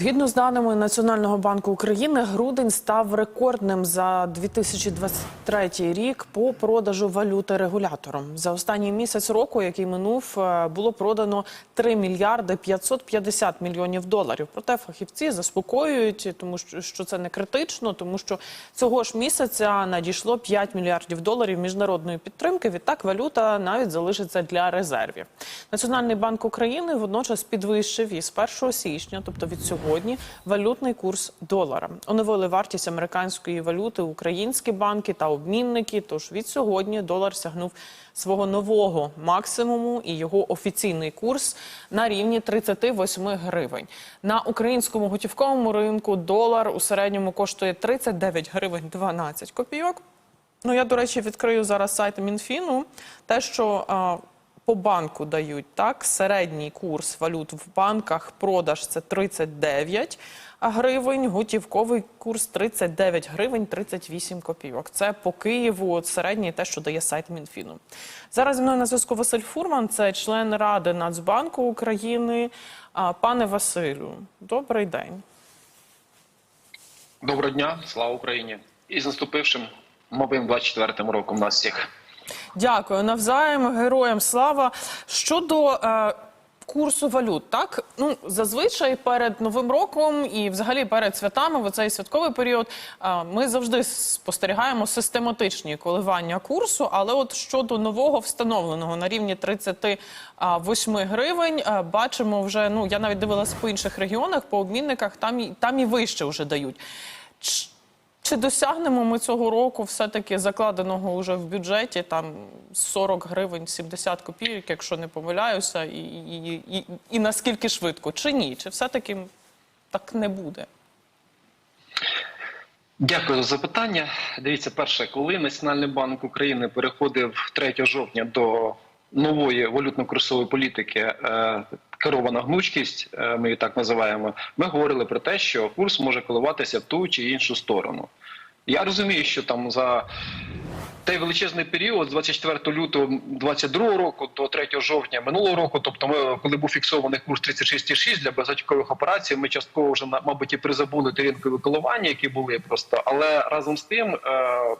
Згідно з даними Національного банку України, грудень став рекордним за 2023 рік по продажу валюти регулятором. За останній місяць року, який минув, е, було продано 3 мільярди 550 мільйонів доларів. Проте фахівці заспокоюють, тому що це не критично, тому що цього ж місяця надійшло 5 мільярдів доларів міжнародної підтримки. Відтак валюта навіть залишиться для резервів. Національний банк України водночас підвищив із 1 січня, тобто від сьогодні, валютний курс долара. Оновили вартість американської валюти українські банки та обмінники. Тож від сьогодні долар сягнув свого нового максимуму і його офіційний курс на рівні 38 гривень. На українському готівковому ринку долар у середньому коштує 39 гривень 12 копійок. Ну, я, до речі, відкрию зараз сайт Мінфіну. Те, що по банку дають, так, середній курс валют в банках, продаж це 39 гривень, готівковий курс 39 гривень 38 копійок. Це по Києву середній те, що дає сайт Мінфіну. Зараз зі мною на зв'язку Василь Фурман, це член Ради Нацбанку України. Пане Василю, добрий день. Доброго дня, слава Україні! І з наступившим новим 24-м роком нас всіх. Дякую навзаєм героям слава. Щодо е, курсу валют, так ну зазвичай перед новим роком і взагалі перед святами, в цей святковий період, е, ми завжди спостерігаємо систематичні коливання курсу. Але от щодо нового встановленого на рівні 38 гривень, е, бачимо вже. Ну я навіть дивилася по інших регіонах, по обмінниках, там і там і вище вже дають. Чи досягнемо ми цього року все-таки закладеного вже в бюджеті там 40 гривень 70 копійок, якщо не помиляюся, і, і, і, і наскільки швидко? Чи ні? Чи все-таки так не буде? Дякую за запитання. Дивіться, перше, коли Національний банк України переходив 3 жовтня до нової валютно-курсової політики, е, керована гнучкість, е, ми її так називаємо, ми говорили про те, що курс може коливатися в ту чи іншу сторону. Я розумію, що там за той величезний період з 24 лютого 22 року до 3 жовтня минулого року, тобто ми, коли був фіксований курс 36,6 для безготівкових операцій, ми частково вже мабуть і призабули ті ринкові коливання, які були просто. Але разом з тим е,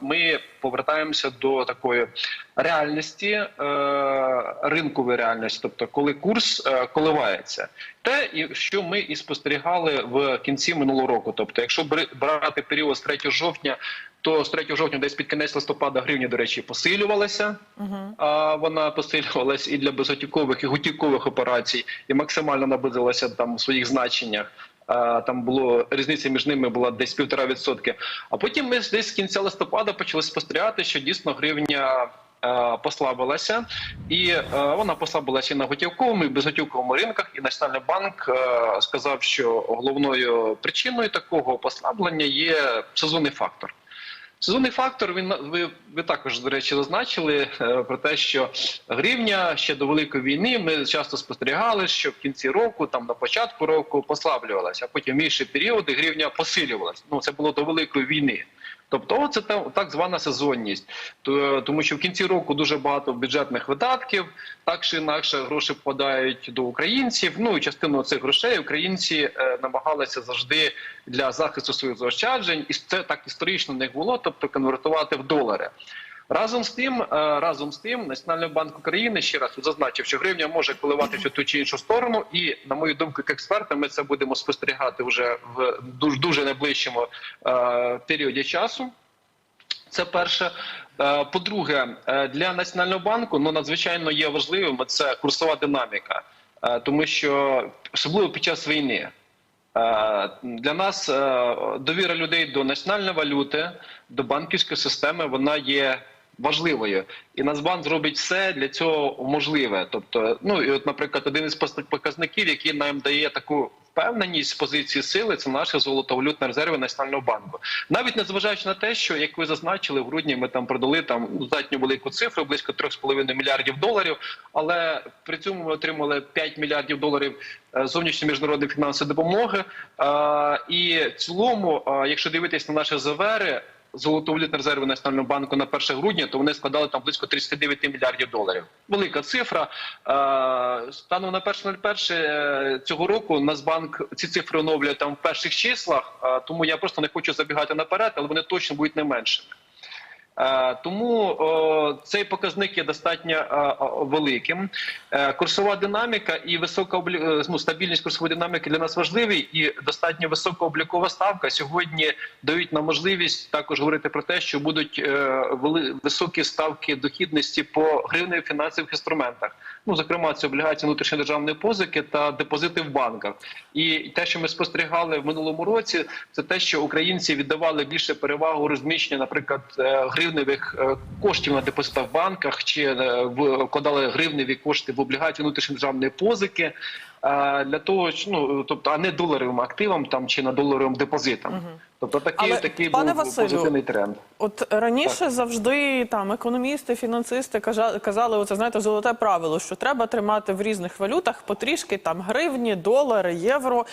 ми повертаємося до такої реальності, е, ринкової реальності, тобто коли курс е, коливається. Те, що ми і спостерігали в кінці минулого року. Тобто, якщо брати період з 3 жовтня, то з 3 жовтня десь під кінець листопада гривня, до речі, посилювалася. А вона посилювалась і для безготівкових і готівкових операцій, і максимально наблизилася там в своїх значеннях. А, Там було різниця між ними була десь півтора відсотки. А потім ми десь з кінця листопада почали спостерігати, що дійсно гривня е, послабилася, і е, вона послабилася і на готівковому і безготівковому ринках. І Національний банк е, сказав, що головною причиною такого послаблення є сезонний фактор. Сезонний фактор він ви, ви також до речі зазначили е, про те, що гривня ще до великої війни ми часто спостерігали, що в кінці року, там на початку року, послаблювалася, а потім в інші періоди гривня посилювалася. Ну це було до великої війни. Тобто, це та- так звана сезонність, тому що в кінці року дуже багато бюджетних видатків, так чи інакше гроші попадають до українців. Ну і частину цих грошей українці е, намагалися завжди для захисту своїх заощаджень, і це так історично не було, тобто конвертувати в долари. Разом з тим, е, разом з тим, Національний банк України ще раз зазначив, що гривня може коливатися в ту чи іншу сторону, і на мою думку, як експерта, ми це будемо спостерігати вже в дуже, дуже найближчому е, періоді часу. Це перше. Е, По-друге, для національного банку ну надзвичайно є важливим це курсова динаміка, тому що особливо під час війни. Для нас довіра людей до національної валюти, до банківської системи, вона є важливою, і Нацбанк зробить все для цього можливе. Тобто, ну і от, наприклад, один із показників, який нам дає таку впевненість позиції сили, це наші золотовалютні резерви Національного банку. Навіть незважаючи на те, що як ви зазначили, в грудні ми там продали там достатньо велику цифру, близько 3,5 мільярдів доларів. Але при цьому ми отримали 5 мільярдів доларів е, зовнішньої міжнародної фінансової допомоги. Е, І в цілому, е, якщо дивитись на наші ЗВРи, золотовалютні резерви Національного банку на 1 грудня, то вони складали там близько 39 мільярдів доларів. Велика цифра. Е, Станом на 1.01 е, цього року Нацбанк ці цифри оновлює там в перших числах, е, тому я просто не хочу забігати наперед, але вони точно будуть не меншими. Е, Тому цей показник є достатньо е, великим. Е, Курсова динаміка і висока ну, стабільність курсової динаміки для нас важливі, і достатньо висока облікова ставка сьогодні дають нам можливість також говорити про те, що будуть високі ставки дохідності по гривневих фінансових інструментах. Ну зокрема, це облігації внутрішньої державної позики та депозити в банках. І те, що ми спостерігали в минулому році, це те, що українці віддавали більше перевагу розміщення, наприклад, е, гривневих е, коштів на депозитах в банках, чи е, вкладали гривневі кошти в облігації внутрішньодержавної позики. Для того, що, ну тобто, а не доларовим активам там чи на доларовим депозитам. Тобто такий, Але, такий пане був Василю, позитивний тренд. От раніше завжди там економісти, фінансисти казали, оце знаєте, золоте правило, що треба тримати в різних валютах потрішки там гривні, долари, євро.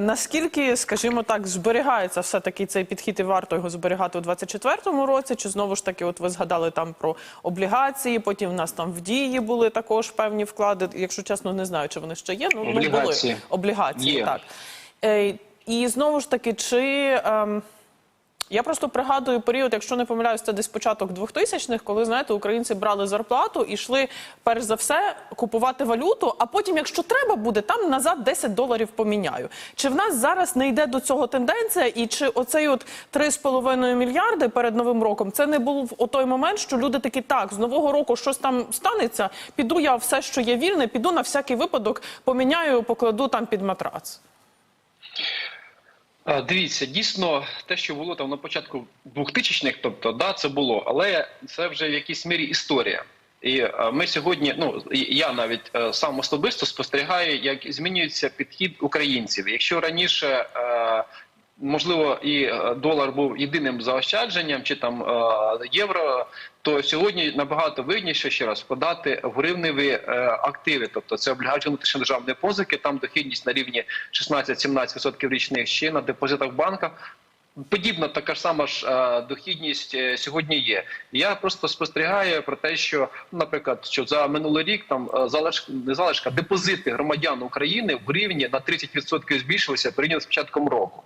Наскільки, скажімо так, зберігається все таки цей підхід і варто його зберігати у 24-му році? Чи знову ж таки, от ви згадали там про облігації? Потім в нас там в дії були також певні вклади. Якщо чесно, не знаю, чи вони ще є. Ну, ну Облігації. були облігації, Є. так. Е, і знову ж таки, чи. ем, я просто пригадую період, якщо не помиляюсь, це десь початок 2000-х, коли знаєте, українці брали зарплату і йшли перш за все купувати валюту. А потім, якщо треба буде, там назад 10 доларів поміняю. Чи в нас зараз не йде до цього тенденція? І чи оцей от 3,5 мільярди перед новим роком це не був о той момент, що люди такі так з нового року щось там станеться? Піду я все, що є вільне, піду на всякий випадок, поміняю, покладу там під матрац. Дивіться, дійсно, те, що було там на початку 2000-х, тобто, да, це було, але це вже в якійсь мірі історія. І е, ми сьогодні, ну я навіть е, сам особисто спостерігаю, як змінюється підхід українців. Якщо раніше е, можливо і е, долар був єдиним заощадженням, чи там е, євро, то сьогодні набагато вигідніше ще раз вкладати в гривневі е, активи, тобто це облігації внутрішньодержавної позики, там дохідність на рівні 16-17% річних ще на депозитах в банках. Подібна така ж сама ж дохідність сьогодні є. Я просто спостерігаю про те, що, наприклад, що за минулий рік там залишка не залишка депозити громадян України в гривні на 30% збільшилися порівняно з початком року.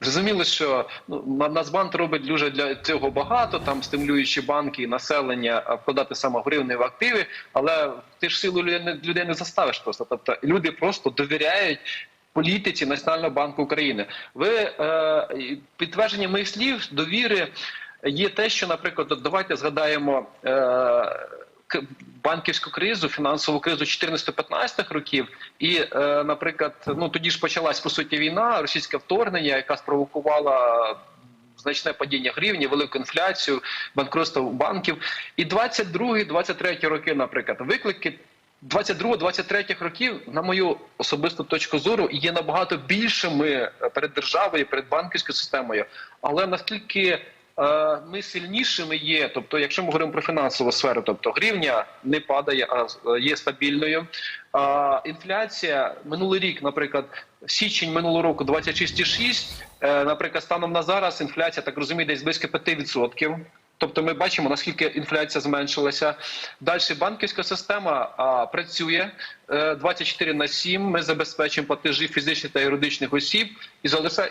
Зрозуміло, що ну, На- Нацбанк робить дуже для цього багато, там стимулюючи банки і населення вкладати саме в гривні в активи, але ти ж силу людей, не- заставиш просто. Тобто люди просто довіряють політиці Національного банку України. Ви е, підтвердження моїх слів довіри є те, що, наприклад, давайте згадаємо. Е, банківську кризу, фінансову кризу 14-15 років, і, е, наприклад, ну тоді ж почалась по суті війна, російське вторгнення, яка спровокувала значне падіння гривні, велику інфляцію, банкрутство банків. І 22-23 роки, наприклад, виклики. 22-23 років, на мою особисту точку зору, є набагато більшими перед державою, перед банківською системою. Але наскільки ми сильнішими є, тобто, якщо ми говоримо про фінансову сферу, тобто гривня не падає, а е, є стабільною. А інфляція минулий рік, наприклад, січень минулого року 26,6, е, наприклад, станом на зараз інфляція, так розумію, десь близько 5%. Тобто ми бачимо, наскільки інфляція зменшилася. Далі банківська система а, працює е, 24 на 7. Ми забезпечуємо платежі фізичних та юридичних осіб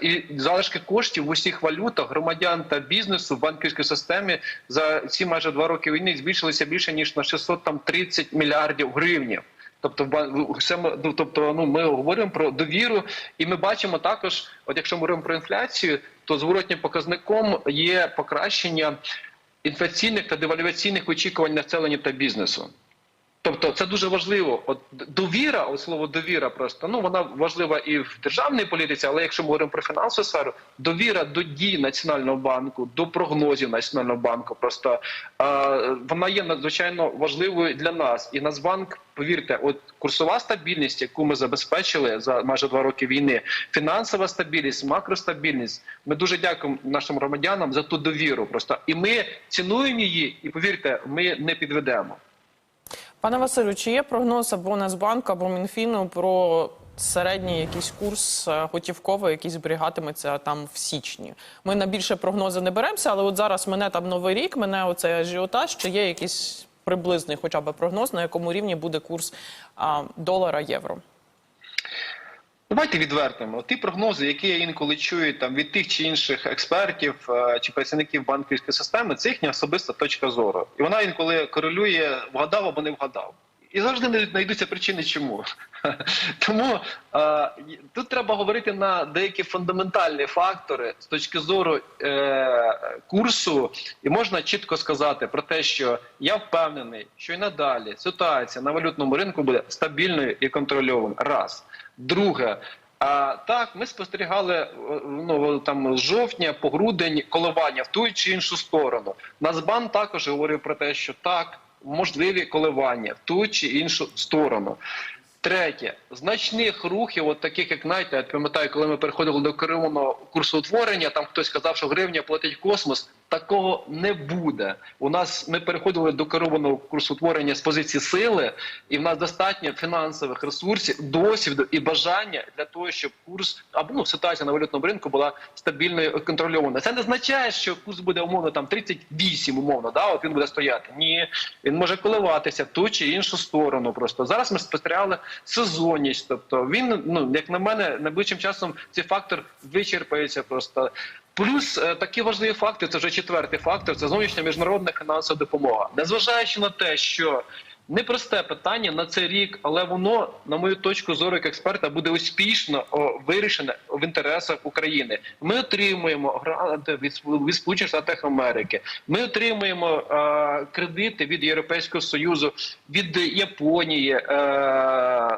і залишки коштів в усіх валютах громадян та бізнесу в банківській системі за ці майже два роки війни збільшилися більше ніж на 630 мільярдів гривнів. Тобто, ну, тобто, ну ми говоримо про довіру, і ми бачимо також, от якщо ми говоримо про інфляцію, то зворотнім показником є покращення інфляційних та девальваційних очікувань населення та бізнесу. Тобто це дуже важливо. От довіра, от слово довіра, просто ну вона важлива і в державній політиці, але якщо ми говоримо про фінансову сферу, довіра до дій Національного банку, до прогнозів Національного банку, просто е, вона є надзвичайно важливою для нас. І Нацбанк, повірте, от курсова стабільність, яку ми забезпечили за майже два роки війни, фінансова стабільність, макростабільність. Ми дуже дякуємо нашим громадянам за ту довіру. Просто і ми цінуємо її, і повірте, ми не підведемо. Пане Василю, чи є прогноз або Нацбанку, або Мінфіну про середній якийсь курс е, готівковий, який зберігатиметься там в січні. Ми на більше прогнози не беремося, але от зараз мене там новий рік, мене оцей ажіотаж, чи є якийсь приблизний хоча б прогноз, на якому рівні буде курс долара євро. Давайте відвертимо. Ті прогнози, які я інколи чую там від тих чи інших експертів е, чи працівників банківської системи, це їхня особиста точка зору. І вона інколи корелює вгадав або не вгадав. І завжди знайдуться причини, чому. Тому е, тут треба говорити на деякі фундаментальні фактори з точки зору е, курсу, і можна чітко сказати про те, що я впевнений, що і надалі ситуація на валютному ринку буде стабільною і контрольованою. Раз. Друге, а так ми спостерігали е, ну там з жовтня по грудень коливання в ту чи іншу сторону. Нацбанк також говорив про те, що так можливі коливання в ту чи іншу сторону. Третє, значних рухів, от таких як знаєте, я пам'ятаю, коли ми переходили до керівного курсу утворення, там хтось сказав, що гривня платить космос. Такого не буде. У нас ми переходили до керованого курсу утворення з позиції сили, і в нас достатньо фінансових ресурсів, досвіду і бажання для того, щоб курс або ну, ситуація на валютному ринку була стабільною контрольована. Це не означає, що курс буде умовно там 38, умовно, да, от він буде стояти. Ні, він може коливатися в ту чи іншу сторону. Просто зараз ми спостерігали сезонність. Тобто він, ну як на мене, найближчим часом цей фактор вичерпається просто. Плюс е, такі важливі факти, це вже четвертий фактор, це зовнішня міжнародна фінансова допомога. Незважаючи на те, що непросте питання на цей рік, але воно, на мою точку зору, як експерта, буде успішно вирішене в інтересах України. Ми отримуємо гранти від, Сполучених Штатів Америки. Ми отримуємо е, кредити від Європейського Союзу, від Японії, е,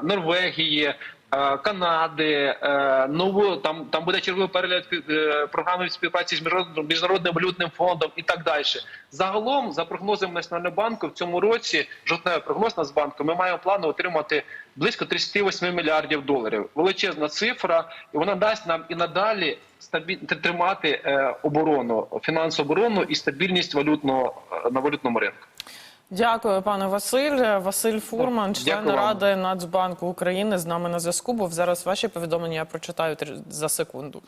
Норвегії. Е, Канади, е, нову там там буде черговий перегляд е, програми співпраці з міжнародним валютним фондом і так далі. Загалом, за прогнозами Національного банку, в цьому році жовтневий прогноз Нацбанку, ми маємо плану отримати близько 38 мільярдів доларів. Величезна цифра, і вона дасть нам і надалі тримати оборону, фінансову оборону і стабільність валютного на валютному ринку. Дякую, пане Василь. Василь Фурман, член Дякую вам. Ради Нацбанку України, з нами на зв'язку. Бо зараз ваші повідомлення я прочитаю за секунду.